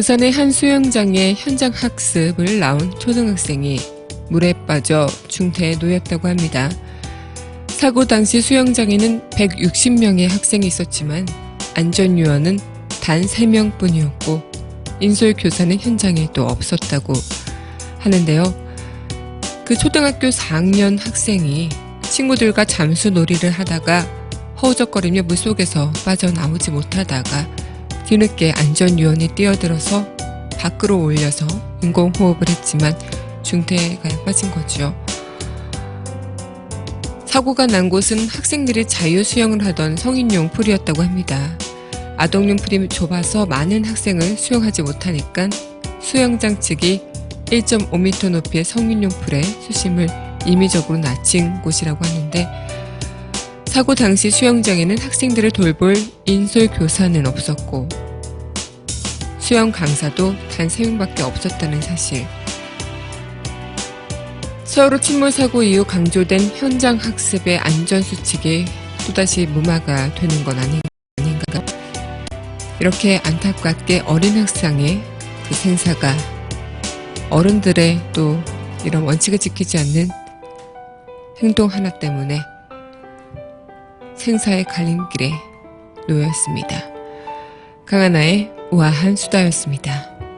부산의 한 수영장의 현장 학습을 나온 초등학생이 물에 빠져 중태에 놓였다고 합니다. 사고 당시 수영장에는 160명의 학생이 있었지만 안전요원은 단 3명 뿐이었고 인솔 교사는 현장에 또 없었다고 하는데요. 그 초등학교 4학년 학생이 친구들과 잠수 놀이를 하다가 허우적거리며 물속에서 빠져나오지 못하다가 뒤늦게 안전요원이 뛰어들어서 밖으로 올려서 인공호흡을 했지만 중태가 빠진 거죠. 사고가 난 곳은 학생들이 자유수영을 하던 성인용 풀이었다고 합니다. 아동용 풀이 좁아서 많은 학생을 수영하지 못하니까 수영장 측이 1.5m 높이의 성인용 풀에 수심을 임의적으로 낮춘 곳이라고 하는데 사고 당시 수영장에는 학생들을 돌볼 인솔 교사는 없었고 수영 강사도 단 3명밖에 없었다는 사실. 서울호 침몰 사고 이후 강조된 현장 학습의 안전 수칙이 또다시 무마가 되는 건 아닌가. 이렇게 안타깝게 어린 학생의 그 생사가 어른들의 또 이런 원칙을 지키지 않는 행동 하나 때문에 생사의 갈림길에 놓였습니다. 강하나의 우아한 수다였습니다.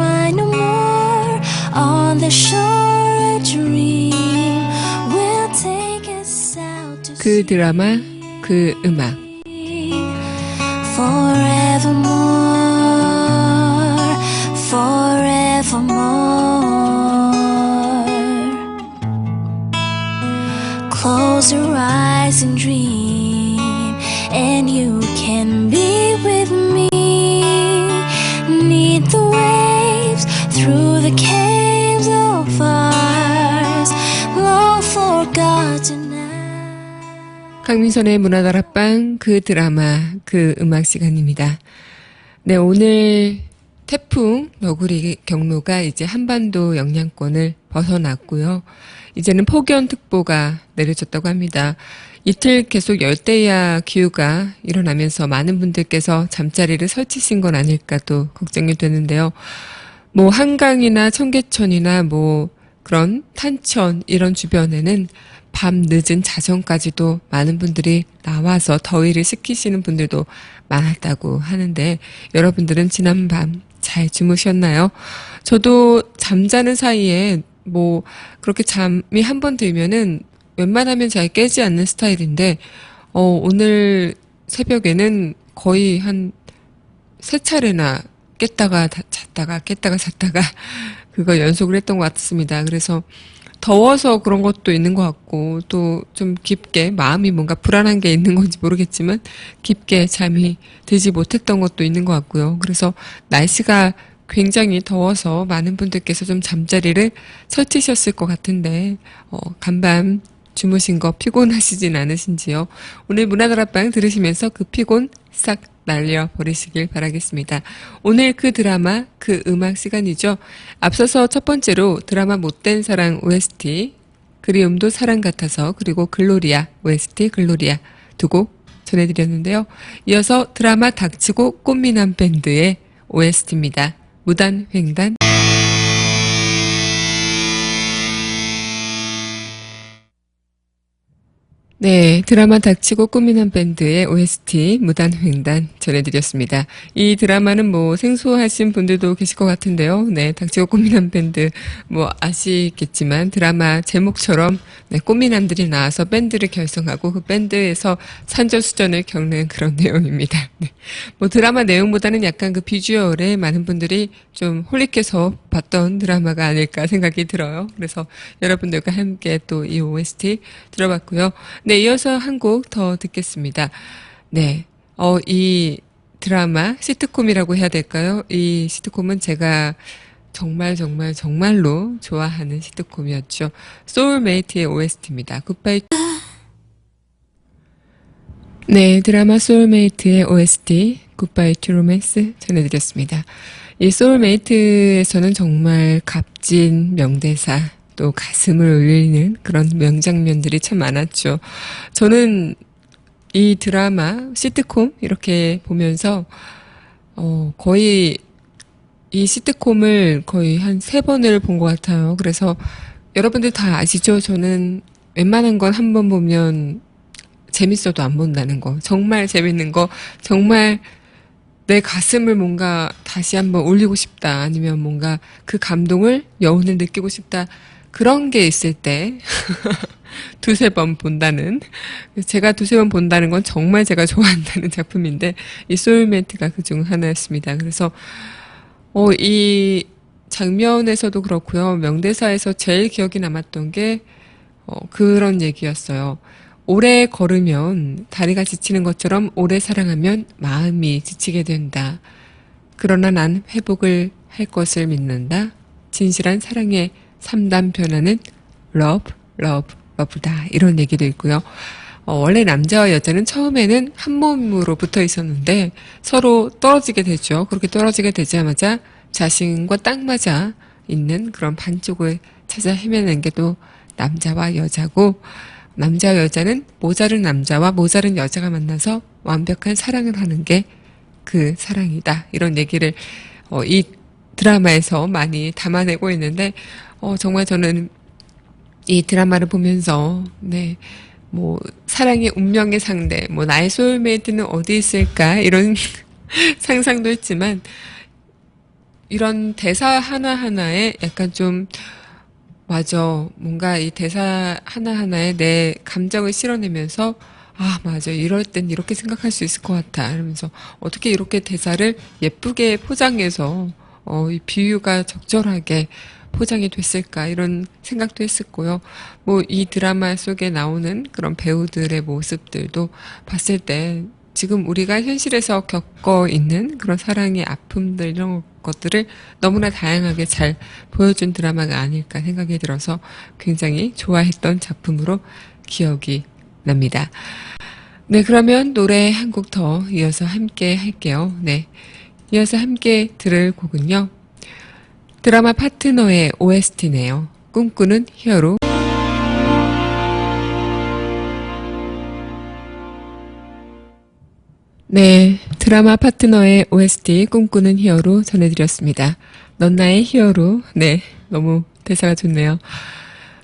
cry no more on the shore. A dream will take us out to 그 드라마, 그 음악. forevermore, forevermore. Close your eyes and dream, 강민선의 문화다락방 그 드라마 그 음악 시간입니다. 네 오늘 태풍 너구리 경로가 이제 한반도 영향권을 벗어났고요. 이제는 폭염특보가 내려졌다고 합니다. 이틀 계속 열대야 기후가 일어나면서 많은 분들께서 잠자리를 설치신 건 아닐까 또 걱정이 되는데요. 뭐 한강이나 청계천이나 뭐 그런 탄천 이런 주변에는 밤 늦은 자정까지도 많은 분들이 나와서 더위를 식히시는 분들도 많았다고 하는데 여러분들은 지난 밤 잘 주무셨나요? 저도 잠자는 사이에 뭐 그렇게 잠이 한 번 들면은 웬만하면 잘 깨지 않는 스타일인데 어 오늘 새벽에는 거의 한 세 차례나 깼다가 다- 잤다가 깼다가 잤다가 그거 연속을 했던 것 같습니다. 그래서 더워서 그런 것도 있는 것 같고 또 좀 깊게 마음이 뭔가 불안한 게 있는 건지 모르겠지만 깊게 잠이 들지 못했던 것도 있는 것 같고요. 그래서 날씨가 굉장히 더워서 많은 분들께서 좀 잠자리를 설치셨을 것 같은데 어, 간밤 주무신 거 피곤하시진 않으신지요? 오늘 문화다락방 들으시면서 그 피곤 싹 날려버리시길 바라겠습니다. 오늘 그 드라마, 그 음악 시간이죠. 앞서서 첫 번째로 드라마 못된 사랑 OST, 그리움도 사랑 같아서, 그리고 글로리아, OST 글로리아 두 곡 전해드렸는데요. 이어서 드라마 닥치고 꽃미남 밴드의 OST입니다. 무단 횡단. 네, 드라마 닥치고 꾸미는 밴드의 OST 무단횡단 전해드렸습니다. 이 드라마는 뭐 생소하신 분들도 계실 것 같은데요. 네, 닥치고 꾸미는 밴드 뭐 아시겠지만 드라마 제목처럼 네, 꾸미남들이 나와서 밴드를 결성하고 그 밴드에서 산전수전을 겪는 그런 내용입니다. 네. 뭐 드라마 내용보다는 약간 그 비주얼에 많은 분들이 좀 홀릭해서 봤던 드라마가 아닐까 생각이 들어요. 그래서 여러분들과 함께 또 이 OST 들어봤고요. 네, 이어서 한 곡 더 듣겠습니다. 네, 어, 이 드라마 시트콤이라고 해야 될까요? 이 시트콤은 제가 정말 정말 정말로 좋아하는 시트콤이었죠. 소울메이트의 OST입니다. 굿바이. 네, 드라마 소울메이트의 OST 굿바이 투 로맨스 전해드렸습니다. 이 소울메이트에서는 정말 값진 명대사 또 가슴을 울리는 그런 명장면들이 참 많았죠. 저는 이 드라마 시트콤 이렇게 보면서 어, 거의 이 시트콤을 거의 한 세 번을 본 것 같아요. 그래서 여러분들 다 아시죠? 저는 웬만한 건 한 번 보면 재밌어도 안 본다는 거. 정말 재밌는 거. 정말 내 가슴을 뭔가 다시 한번 올리고 싶다. 아니면 뭔가 그 감동을 여운을 느끼고 싶다. 그런 게 있을 때 두세 번 본다는 제가 두세 번 본다는 건 정말 제가 좋아한다는 작품인데 이 소울메이트가 그 중 하나였습니다. 그래서 어, 이 장면에서도 그렇고요. 명대사에서 제일 기억이 남았던 게 어, 그런 얘기였어요. 오래 걸으면 다리가 지치는 것처럼 오래 사랑하면 마음이 지치게 된다. 그러나 난 회복을 할 것을 믿는다. 진실한 사랑의 3단 변화는 love, love, love다. 이런 얘기도 있고요. 어, 원래 남자와 여자는 처음에는 한 몸으로 붙어 있었는데 서로 떨어지게 되죠. 그렇게 떨어지게 되자마자 자신과 딱 맞아 있는 그런 반쪽을 찾아 헤매는 게 또 남자와 여자고 남자와 여자는 모자른 남자와 모자른 여자가 만나서 완벽한 사랑을 하는 게 그 사랑이다. 이런 얘기를 어, 이 드라마에서 많이 담아내고 있는데 어, 정말 저는 이 드라마를 보면서 네. 뭐 사랑의 운명의 상대, 뭐 나의 소울메이트는 어디 있을까 이런 상상도 했지만 이런 대사 하나 하나에 약간 좀 맞아. 뭔가 이 대사 하나 하나에 내 감정을 실어내면서 아, 맞아. 이럴 땐 이렇게 생각할 수 있을 것 같아. 이러면서 어떻게 이렇게 대사를 예쁘게 포장해서 어, 이 비유가 적절하게 포장이 됐을까 이런 생각도 했었고요. 뭐 이 드라마 속에 나오는 그런 배우들의 모습들도 봤을 때 지금 우리가 현실에서 겪어 있는 그런 사랑의 아픔들 이런 것들을 너무나 다양하게 잘 보여준 드라마가 아닐까 생각이 들어서 굉장히 좋아했던 작품으로 기억이 납니다. 네, 그러면 노래 한 곡 더 이어서 함께 할게요. 네. 이어서 함께 들을 곡은요. 드라마 파트너의 OST네요. 꿈꾸는 히어로. 네, 드라마 파트너의 OST 꿈꾸는 히어로 전해드렸습니다. 넌 나의 히어로. 네, 너무 대사가 좋네요.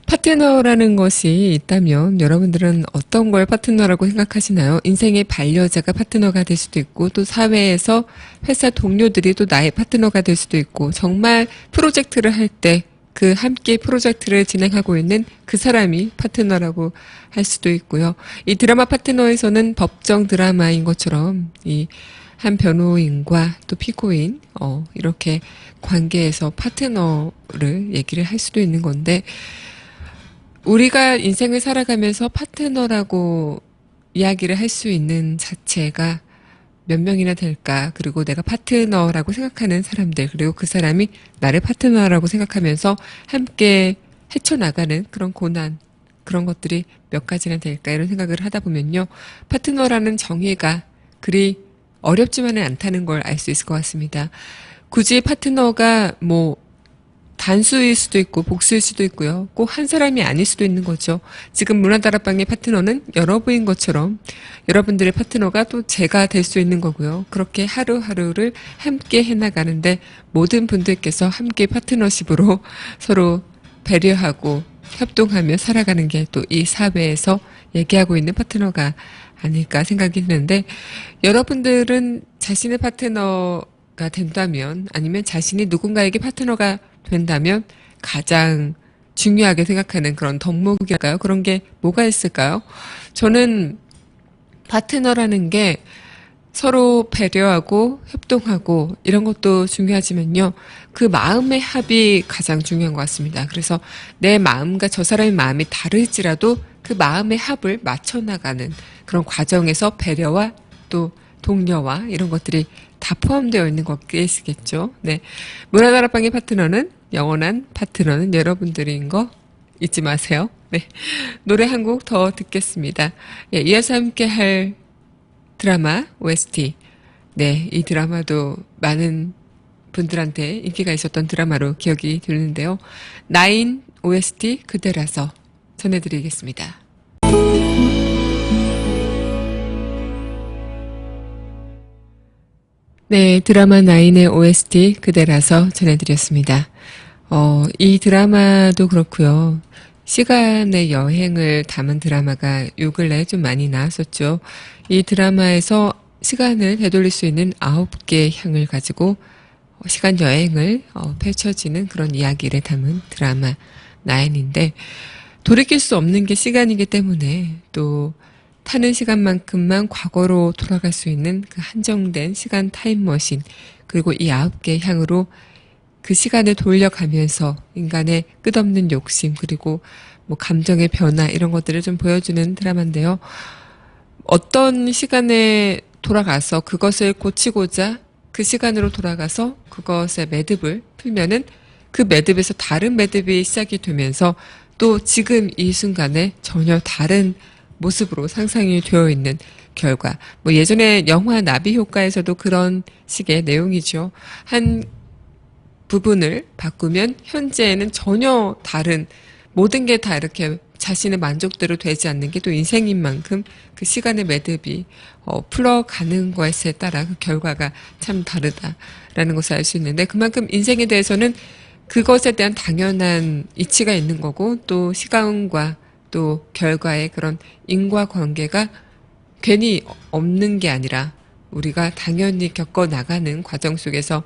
파트너라는 것이 있다면 여러분들은 어떤 걸 파트너라고 생각하시나요? 인생의 반려자가 파트너가 될 수도 있고 또 사회에서 회사 동료들이 또 나의 파트너가 될 수도 있고 정말 프로젝트를 할 때 그 함께 프로젝트를 진행하고 있는 그 사람이 파트너라고 할 수도 있고요. 이 드라마 파트너에서는 법정 드라마인 것처럼 이한 변호인과 또 피고인 어 이렇게 관계에서 파트너를 얘기를 할 수도 있는 건데 우리가 인생을 살아가면서 파트너라고 이야기를 할 수 있는 자체가 몇 명이나 될까? 그리고 내가 파트너라고 생각하는 사람들, 그리고 그 사람이 나를 파트너라고 생각하면서 함께 헤쳐나가는 그런 고난, 그런 것들이 몇 가지나 될까? 이런 생각을 하다 보면요. 파트너라는 정의가 그리 어렵지만은 않다는 걸 알 수 있을 것 같습니다. 굳이 파트너가 뭐 단수일 수도 있고 복수일 수도 있고요. 꼭 한 사람이 아닐 수도 있는 거죠. 지금 문화다락방의 파트너는 여러분인 것처럼 여러분들의 파트너가 또 제가 될 수 있는 거고요. 그렇게 하루하루를 함께 해나가는데 모든 분들께서 함께 파트너십으로 서로 배려하고 협동하며 살아가는 게 또 이 사회에서 얘기하고 있는 파트너가 아닐까 생각이 드는데 여러분들은 자신의 파트너가 된다면 아니면 자신이 누군가에게 파트너가 된다면 가장 중요하게 생각하는 그런 덕목일까요? 그런 게 뭐가 있을까요? 저는 파트너라는 게 서로 배려하고 협동하고 이런 것도 중요하지만요. 그 마음의 합이 가장 중요한 것 같습니다. 그래서 내 마음과 저 사람의 마음이 다를지라도 그 마음의 합을 맞춰 나가는 그런 과정에서 배려와 또 동료와 이런 것들이 다 포함되어 있는 것겠겠죠. 네. 문화다락방의 파트너는 영원한 파트너는 여러분들인 거 잊지 마세요. 네. 노래 한 곡 더 듣겠습니다. 예, 이어서 함께 할 드라마 OST. 네, 이 드라마도 많은 분들한테 인기가 있었던 드라마로 기억이 되는데요. 나인 OST 그대라서 전해드리겠습니다. 네, 드라마 나인의 OST 그대라서 전해드렸습니다. 어, 이 드라마도 그렇고요. 시간의 여행을 담은 드라마가 요 근래에 좀 많이 나왔었죠. 이 드라마에서 시간을 되돌릴 수 있는 아홉 개의 향을 가지고 시간 여행을 어, 펼쳐지는 그런 이야기를 담은 드라마 나인인데 돌이킬 수 없는 게 시간이기 때문에 또 타는 시간만큼만 과거로 돌아갈 수 있는 그 한정된 시간 타임머신 그리고 이 아홉 개의 향으로 그 시간을 돌려가면서 인간의 끝없는 욕심 그리고 뭐 감정의 변화 이런 것들을 좀 보여주는 드라마인데요. 어떤 시간에 돌아가서 그것을 고치고자 그 시간으로 돌아가서 그것의 매듭을 풀면은 그 매듭에서 다른 매듭이 시작이 되면서 또 지금 이 순간에 전혀 다른 모습으로 상상이 되어 있는 결과. 뭐 예전에 영화 나비 효과에서도 그런 식의 내용이죠. 한 부분을 바꾸면 현재에는 전혀 다른 모든 게 다 이렇게 자신의 만족대로 되지 않는 게 또 인생인 만큼 그 시간의 매듭이 어, 풀어가는 것에 따라 그 결과가 참 다르다라는 것을 알 수 있는데 그만큼 인생에 대해서는 그것에 대한 당연한 이치가 있는 거고 또 시간과 또 결과의 그런 인과관계가 괜히 없는 게 아니라 우리가 당연히 겪어 나가는 과정 속에서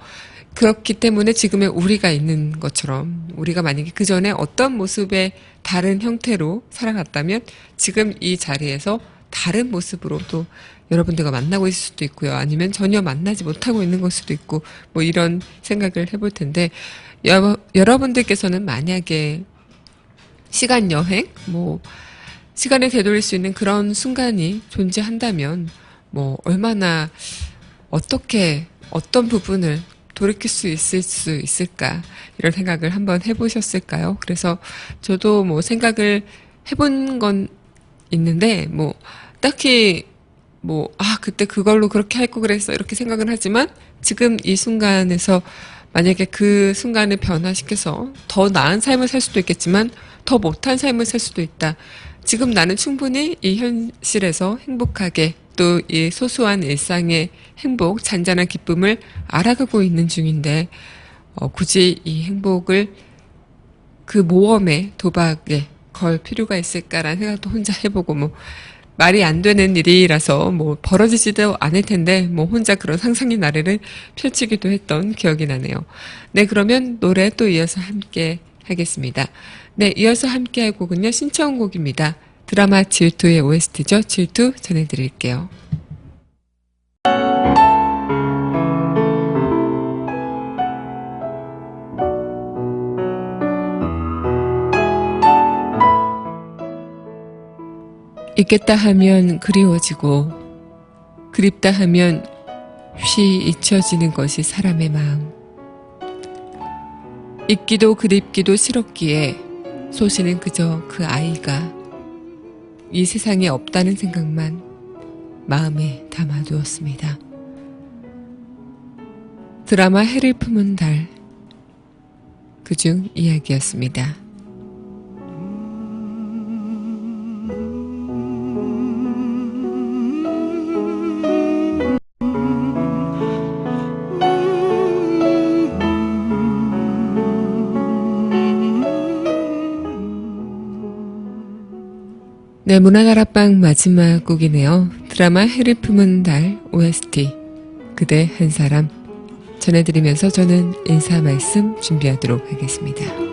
그렇기 때문에 지금의 우리가 있는 것처럼 우리가 만약에 그 전에 어떤 모습의 다른 형태로 살아갔다면 지금 이 자리에서 다른 모습으로 또 여러분들과 만나고 있을 수도 있고요. 아니면 전혀 만나지 못하고 있는 걸 수도 있고 뭐 이런 생각을 해볼 텐데 여, 여러분들께서는 만약에 시간 여행 뭐 시간을 되돌릴 수 있는 그런 순간이 존재한다면 뭐 얼마나 어떻게 어떤 부분을 돌이킬 수 있을 수 있을까 이런 생각을 한번 해보셨을까요? 그래서 저도 뭐 생각을 해본 건 있는데 뭐 딱히 뭐 아 그때 그걸로 그렇게 할 거 그랬어 이렇게 생각은 하지만 지금 이 순간에서 만약에 그 순간을 변화시켜서 더 나은 삶을 살 수도 있겠지만 더 못한 삶을 살 수도 있다. 지금 나는 충분히 이 현실에서 행복하게 또 이 소소한 일상의 행복, 잔잔한 기쁨을 알아가고 있는 중인데 어, 굳이 이 행복을 그 모험에 도박에 걸 필요가 있을까라는 생각도 혼자 해보고 뭐 말이 안 되는 일이라서 뭐 벌어지지도 않을 텐데 뭐 혼자 그런 상상의 나래를 펼치기도 했던 기억이 나네요. 네 그러면 노래 또 이어서 함께 하겠습니다. 네 이어서 함께 할 곡은요 신청곡입니다. 드라마 질투의 OST죠. 질투 전해드릴게요. 있겠다 하면 그리워지고 그립다 하면 쉬 잊혀지는 것이 사람의 마음. 잊기도 그립기도 싫었기에 소시는 그저 그 아이가 이 세상에 없다는 생각만 마음에 담아두었습니다. 드라마 해를 품은 달 그중 이야기였습니다. 네, 문화다락방 마지막 곡이네요. 드라마 해를 품은 달 OST 그대 한 사람 전해드리면서 저는 인사 말씀 준비하도록 하겠습니다.